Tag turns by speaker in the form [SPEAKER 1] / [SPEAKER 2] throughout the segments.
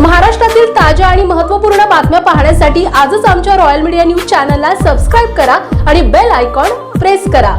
[SPEAKER 1] महाराष्ट्रातील ताज्या आणि महत्त्वपूर्ण बातम्या पाहण्यासाठी आजच आमच्या रॉयल मीडिया न्यूज चॅनलला सबस्क्राईब करा आणि बेल आयकॉन प्रेस करा.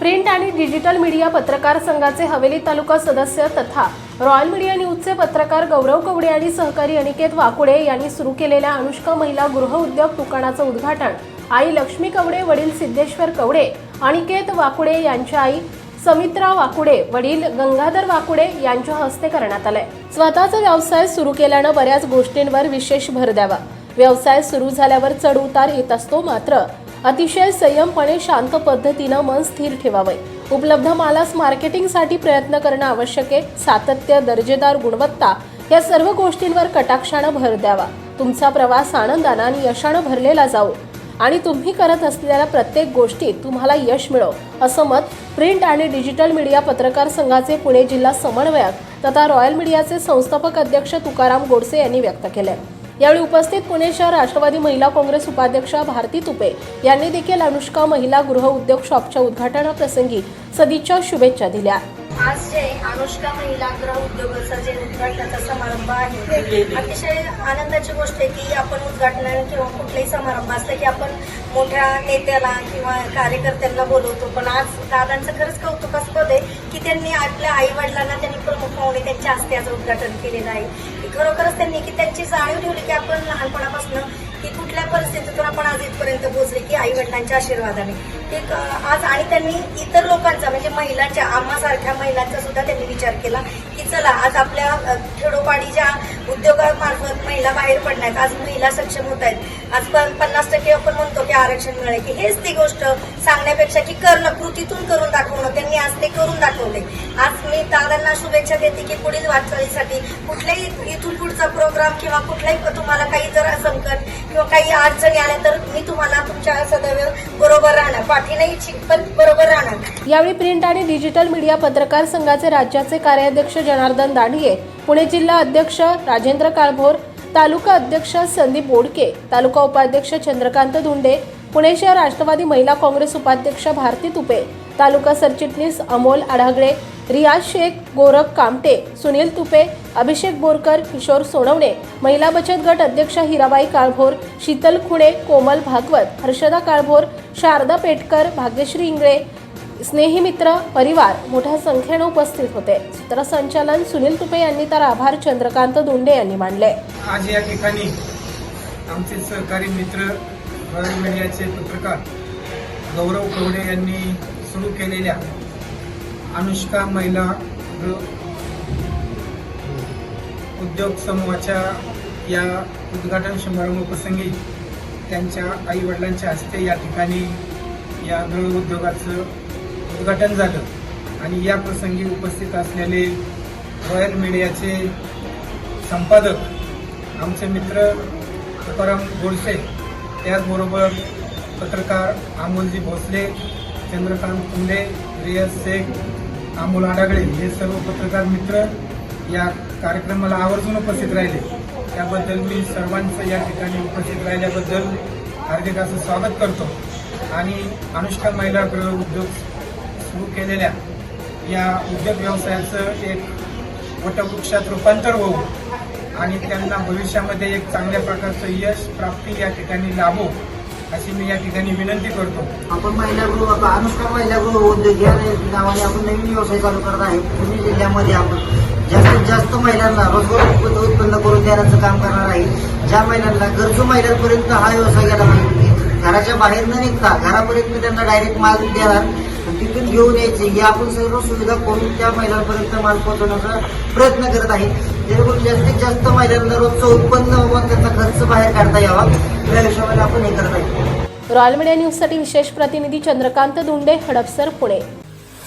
[SPEAKER 1] प्रिंट आणि डिजिटल मीडिया पत्रकार संघाचे हवेली तालुका सदस्य तथा रॉयल मीडिया न्यूजचे पत्रकार गौरव कवडे आणि सहकारी अनिकेत वाकुडे यांनी सुरू केलेल्या अनुष्का महिला गृहउद्योग दुकानाचं उद्घाटन. आई लक्ष्मी कवडे वडील सिद्धेश्वर कवडे अनिकेत वाकुडे यांच्या आई समित्रा वाकुडे वडील गंगाधर वाकुडे यांच्या हस्ते करण्यात आलंय. स्वतःचा व्यवसाय सुरू केल्यानं बऱ्याच गोष्टींवर विशेष भर द्यावा. व्यवसाय सुरू झाल्यावर चढ उतार येत असतो मात्र अतिशय संयमपणे शांत पद्धतीनं मन स्थिर ठेवावं. उपलब्ध मालास मार्केटिंगसाठी प्रयत्न करणं आवश्यक आहे. सातत्य दर्जेदार गुणवत्ता या सर्व गोष्टींवर कटाक्षानं भर द्यावा. तुमचा प्रवास आनंदानं आणि यशानं भरलेला जाऊ आणि तुम्ही करत असलेल्या प्रत्येक गोष्टीत तुम्हाला यश मिळो असं मत प्रिंट आणि डिजिटल मीडिया पत्रकार संघाचे पुणे जिल्हा समन्वयक तथा रॉयल मीडियाचे संस्थापक अध्यक्ष तुकाराम गोडसे यांनी व्यक्त केले. यावेळी उपस्थित पुणे शहर राष्ट्रवादी महिला काँग्रेस उपाध्यक्ष भारती तुपे यांनी देखील अनुष्का महिला गृह उद्योग शॉपच्या उद्घाटनाप्रसंगी सदिच्छा शुभेच्छा दिल्या.
[SPEAKER 2] आज जे अनुष्का महिला ग्रह उद्योगाचा जे उद्घाटनाचा समारंभ आहे अतिशय आनंदाची गोष्ट आहे की आपण उद्घाटना किंवा कुठलाही समारंभ असला की आपण मोठ्या नेत्याला किंवा कार्यकर्त्यांना बोलवतो. पण आज दादांचं खरंच कौतुकास्पद आहे की त्यांनी आपल्या आई वडिलांना त्यांनी प्रमुख पाहुणे त्यांच्या हस्ते आज उद्घाटन केलेलं आहे. खरोखरच त्यांनी की त्यांची जाणीव ठेवली की आपण लहानपणापासून की कुठल्या परिस्थितीतून आपण आज इथपर्यंत पोहोचले की आई वडिलांच्या आशीर्वादाने. एक आज आणि त्यांनी इतर लोकांचा म्हणजे महिलांच्या आम्हासारख्या महिलांचा सुद्धा त्यांनी विचार केला की चला आज आपल्या खेडोपाडीच्या उद्योगामार्फत महिला बाहेर पडण्यात आज महिला सक्षम होत आहेत. आज पन्नास टक्के आपण म्हणतो की आरक्षण मिळेल की हेच ती गोष्ट सांगण्यापेक्षा की करणं कृतीतून करून दाखवणं त्यांनी आज ते करून दाखवले आज मी दादांना शुभेच्छा देते की पुढील वाटचालीसाठी कुठल्याही इथून पुढचा प्रोग्राम किंवा कुठलाही तुम्हाला काही जर संकट किंवा काही अडचणी आल्या तर मी तुम्हाला तुमच्या सदैव बरोबर राहणार. नाही बरोबर राहणार.
[SPEAKER 1] यावेळी प्रिंट आणि डिजिटल मीडिया पत्रकार संघाचे राज्याचे कार्याध्यक्ष जनार्दन दांडगे पुणे जिल्हा अध्यक्ष राजेंद्र काळभोर तालुका अध्यक्ष संदीप बोडके तालुका उपाध्यक्ष चंद्रकांत धुंडे पुणे शहर राष्ट्रवादी महिला काँग्रेस उपाध्यक्ष भारती तुपे तालुका सरचिटणीस अमोल आढागळे रियाज शेख गोरख कामटे सुनील तुपे अभिषेक बोरकर किशोर सोनवणे महिला बचत गट अध्यक्ष हिराबाई काळभोर शीतल खुणे कोमल भागवत हर्षदा काळभोर शारदा पेटकर भाग्यश्री इंगळे स्नेही मित्र परिवार मोठ्या संख्येनं उपस्थित होते. सूत्रसंचालन सुनील तुपे यांनी तर आभार चंद्रकांत दोंडे यांनी मानले.
[SPEAKER 3] आज या ठिकाणी आमचे सहकारी मित्र मीडियाचे पत्रकार गौरव कवडे यांनी सुरू केलेल्या अनुष्का महिला उद्योग समूहाच्या या उद्घाटन समारंभ प्रसंगी त्यांच्या आई वडिलांच्या हस्ते या ठिकाणी या गृह उद्योगाचं उद्घाटन झालं. आणि या प्रसंगी उपस्थित असलेले रॉयल मीडियाचे संपादक आमचे मित्र तुकाराम गोडसे त्याचबरोबर पत्रकार अमोलजी भोसले चंद्रकांत कुंडे रियाज शेख अमोल आडागळे हे सर्व पत्रकार मित्र या कार्यक्रमाला आवर्जून उपस्थित राहिले. त्याबद्दल मी सर्वांचं या ठिकाणी उपस्थित राहिल्याबद्दल हार्दिक असं स्वागत करतो. आणि अनुष्का महिला गृह उद्योग सुरू केलेल्या या उद्योग व्यवसायाचं एक वटवृक्षात रूपांतर होऊ आणि त्यांना भविष्यामध्ये एक चांगल्या प्रकारचं यश प्राप्ती या ठिकाणी लाभो अशी मी या ठिकाणी विनंती करतो.
[SPEAKER 4] आपण महिला गृह अनुष्का महिला गृह उद्योग या नावाने आपण नवीन व्यवसाय चालू करत आहे. पुणे जिल्ह्यामध्ये आपण. जास्तीत जास्त महिलांना रोजगार उत्पन्न करून देण्याचं काम करणार आहे. ज्या महिलांना गरजू महिलांपर्यंत हा व्यवसाय गेला पाहिजे घराच्या बाहेर न निघता घरापर्यंत त्यांना डायरेक्ट माल देणार. तिथून घेऊन यायचे. ही आपण सर्व सुविधा करून त्या महिलांपर्यंत माल पोहोचवण्याचा प्रयत्न करत आहे. जेणेकरून जास्तीत जास्त महिलांना रोजचं उत्पन्न व त्याचा खर्च बाहेर काढता यावा. या हिशोबाने आपण हे करत आहे.
[SPEAKER 1] रॉयल मीडिया न्यूजसाठी विशेष प्रतिनिधी चंद्रकांत दुंडे हडपसर पुणे.